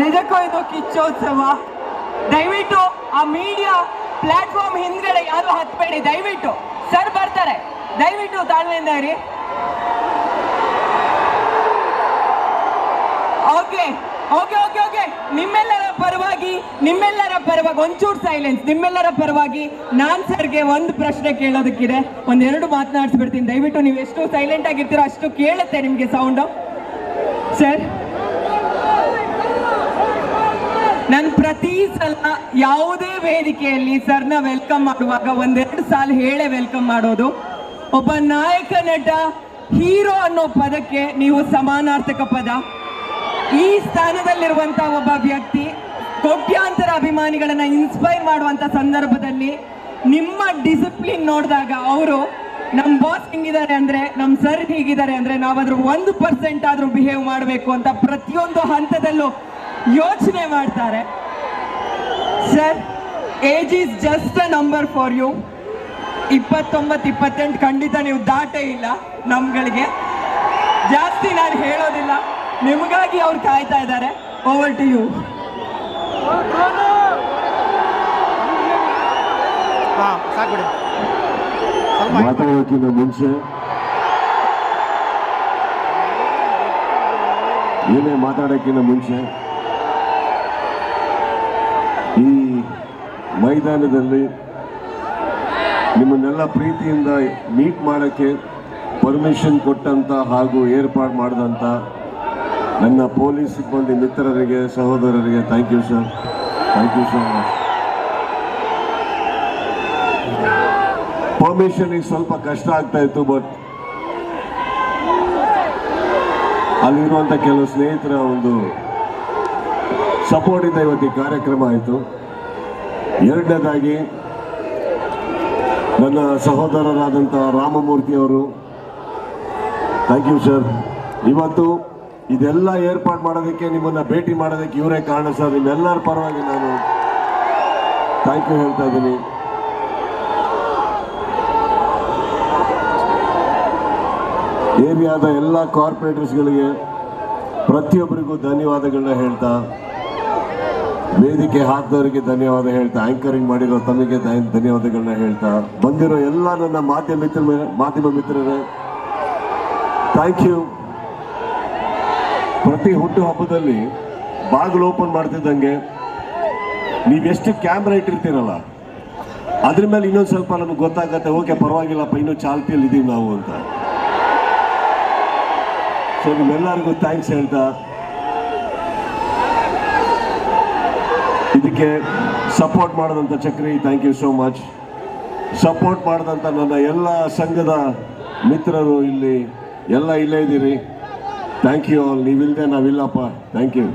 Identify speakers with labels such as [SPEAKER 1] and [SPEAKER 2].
[SPEAKER 1] ನಿಜಕ್ಕೂ ಇದು ಕಿಚ್ಚೋತ್ಸವ. ದಯವಿಟ್ಟು ಆ ಮೀಡಿಯಾ ಪ್ಲಾಟ್ಫಾರ್ಮ್ ಹಿಂದ್ಗಡೆ ಯಾರು ಹತ್ಬೇಡಿ, ದಯವಿಟ್ಟು. ಸರ್ ಬರ್ತಾರೆ. ದಯವಿಟ್ಟು ತಾಳ್ಮೆಯಿಂದ ಇರಿ. Okay okay okay okay. ನಿಮ್ಮೆಲ್ಲರ ಪರವಾಗಿ ನಿಮ್ಮೆಲ್ಲರ ಪರವಾಗಿ, ಒಂಚೂರು ಸೈಲೆನ್ಸ್ ನಿಮ್ಮೆಲ್ಲರ ಪರವಾಗಿ ನಾನ್ ಸರ್ಗೆ ಒಂದು ಪ್ರಶ್ನೆ ಕೇಳೋದಕ್ಕಿದೆ. ಒಂದೆರಡು ಮಾತನಾಡಿಸ್ಬಿಡ್ತೀನಿ. ದಯವಿಟ್ಟು ನೀವು ಎಷ್ಟು ಸೈಲೆಂಟ್ ಆಗಿರ್ತೀರೋ ಅಷ್ಟು ಕೇಳುತ್ತೆ ನಿಮಗೆ ಸೌಂಡು ಸರ್ ನಾನು ಪ್ರತಿ ಸಲ ಯಾವುದೇ ವೇದಿಕೆಯಲ್ಲಿ ಸರ್ನ ವೆಲ್ಕಮ್ ಮಾಡುವಾಗ ಒಂದೆರಡು ಸಾಲ ಹೇಳೇ ವೆಲ್ಕಮ್ ಮಾಡೋದು. ಒಬ್ಬ ನಾಯಕ ನಟ, ಹೀರೋ ಅನ್ನೋ ಪದಕ್ಕೆ ನೀವು ಸಮಾನಾರ್ಥಕ ಪದ. ಈ ಸ್ಥಾನದಲ್ಲಿರುವಂತಹ ಒಬ್ಬ ವ್ಯಕ್ತಿ ಕೋಟ್ಯಾಂತರ ಅಭಿಮಾನಿಗಳನ್ನ ಇನ್ಸ್ಪೈರ್ ಮಾಡುವಂತ ಸಂದರ್ಭದಲ್ಲಿ ನಿಮ್ಮ ಡಿಸಿಪ್ಲಿನ್ ನೋಡಿದಾಗ ಅವರು ನಮ್ಮ ಬಾಸ್ ಹಿಂಗಿದ್ದಾರೆ ಅಂದ್ರೆ ನಮ್ಮ ಸರ್ ಹೀಗಿದ್ದಾರೆ ಅಂದ್ರೆ ನಾವಾದ್ರೂ ಒಂದು ಪರ್ಸೆಂಟ್ ಆದ್ರೂ ಬಿಹೇವ್ ಮಾಡಬೇಕು ಅಂತ ಪ್ರತಿಯೊಂದು ಹಂತದಲ್ಲೂ ಯೋಚನೆ ಮಾಡ್ತಾರೆ. Sir age is just a number for you ಇಪ್ಪತ್ತೊಂಬತ್ತು ಇಪ್ಪತ್ತೆಂಟು ಖಂಡಿತ ನೀವು ದಾಟೇ ಇಲ್ಲ ನಮ್ಗಳಿಗೆ. ಜಾಸ್ತಿ ನಾನು ಹೇಳೋದಿಲ್ಲ. ನಿಮಗಾಗಿ ಅವ್ರು ಕಾಯ್ತಾ ಇದ್ದಾರೆ. ಓವರ್ ಟು ಯು
[SPEAKER 2] ಮಾತಾಡೋಕ್ಕಿಂತ ಮುಂಚೆ ಏನೇ ಮಾತಾಡೋಕ್ಕಿಂತ ಮುಂಚೆ ಮೈದಾನದಲ್ಲಿ ನಿಮ್ಮನ್ನೆಲ್ಲ ಪ್ರೀತಿಯಿಂದ ಮೀಟ್ ಮಾಡೋಕ್ಕೆ ಪರ್ಮಿಷನ್ ಕೊಟ್ಟಂತ ಹಾಗೂ ಏರ್ಪಾಡು ಮಾಡಿದಂಥ ನನ್ನ ಪೊಲೀಸ್ ಸಿಬ್ಬಂದಿ ಮಿತ್ರರಿಗೆ, ಸಹೋದರರಿಗೆ thank you sir thank you so much permission ಸ್ವಲ್ಪ ಕಷ್ಟ ಆಗ್ತಾ ಇತ್ತು ಬಟ್ ಅಲ್ಲಿರುವಂತ ಕೆಲವು ಸ್ನೇಹಿತರ ಒಂದು ಸಪೋರ್ಟ್ ಇಂದ ಇವತ್ತು ಕಾರ್ಯಕ್ರಮ ಆಯಿತು. ಎರಡನೇದಾಗಿ ನನ್ನ ಸಹೋದರರಾದಂಥ ರಾಮಮೂರ್ತಿ ಅವರು ಥ್ಯಾಂಕ್ ಯು ಸರ್ ಇವತ್ತು ಇದೆಲ್ಲ ಏರ್ಪಾಡು ಮಾಡೋದಕ್ಕೆ ನಿಮ್ಮನ್ನು ಭೇಟಿ ಮಾಡೋದಕ್ಕೆ ಇವರೇ ಕಾರಣ ಸರ್ ನಿಮ್ಮೆಲ್ಲರ ಪರವಾಗಿ ನಾನು ಥ್ಯಾಂಕ್ ಯು ಹೇಳ್ತಾ ಇದ್ದೀನಿ. ಏರಿಯಾದ ಎಲ್ಲ ಕಾರ್ಪೊರೇಟರ್ಸ್ಗಳಿಗೆ ಪ್ರತಿಯೊಬ್ಬರಿಗೂ ಧನ್ಯವಾದಗಳನ್ನ ಹೇಳ್ತಾ ವೇದಿಕೆ ಹಾಕಿದವರಿಗೆ ಧನ್ಯವಾದ ಹೇಳ್ತಾ ಆಂಕರಿಂಗ್ ಮಾಡಿರೋ ತಮಗೆ ಧನ್- ಧನ್ಯವಾದಗಳನ್ನ ಹೇಳ್ತಾ, ಬಂದಿರೋ ಎಲ್ಲ ನನ್ನ ಮಾಧ್ಯಮ ಮಿತ್ರ ಮಾಧ್ಯಮ ಮಿತ್ರರೇ ಥ್ಯಾಂಕ್ ಯು ಪ್ರತಿ ಹುಟ್ಟು ಹಬ್ಬದಲ್ಲಿ ಬಾಗಿಲು ಓಪನ್ ಮಾಡ್ತಿದ್ದಂಗೆ ನೀವೆಷ್ಟು ಕ್ಯಾಮ್ರಾ ಇಟ್ಟಿರ್ತೀರಲ್ಲ, ಅದ್ರ ಮೇಲೆ ಇನ್ನೊಂದು ಸ್ವಲ್ಪ ನಮ್ಗೆ ಗೊತ್ತಾಗತ್ತೆ, ಓಕೆ ಪರವಾಗಿಲ್ಲಪ್ಪ, ಇನ್ನೂ ಚಾಲ್ತಿಯಲ್ಲಿ ಇದೀವಿ ನಾವು ಅಂತ. ಸೊ ನಿಮ್ಮೆಲ್ಲರಿಗೂ ಥ್ಯಾಂಕ್ಸ್ ಹೇಳ್ತಾ ಇದಕ್ಕೆ ಸಪೋರ್ಟ್ ಮಾಡಿದಂಥ Chakri thank you so much support ಮಾಡಿದಂಥ ನನ್ನ ಎಲ್ಲ ಸಂಘದ ಮಿತ್ರರು ಇಲ್ಲಿ, ಎಲ್ಲ ಇಲ್ಲೇ ಇದ್ದೀರಿ. ಥ್ಯಾಂಕ್ ಯು ಆಲ್ ನೀವಿಲ್ಲದೆ ನಾವಿಲ್ಲಪ್ಪ. Thank you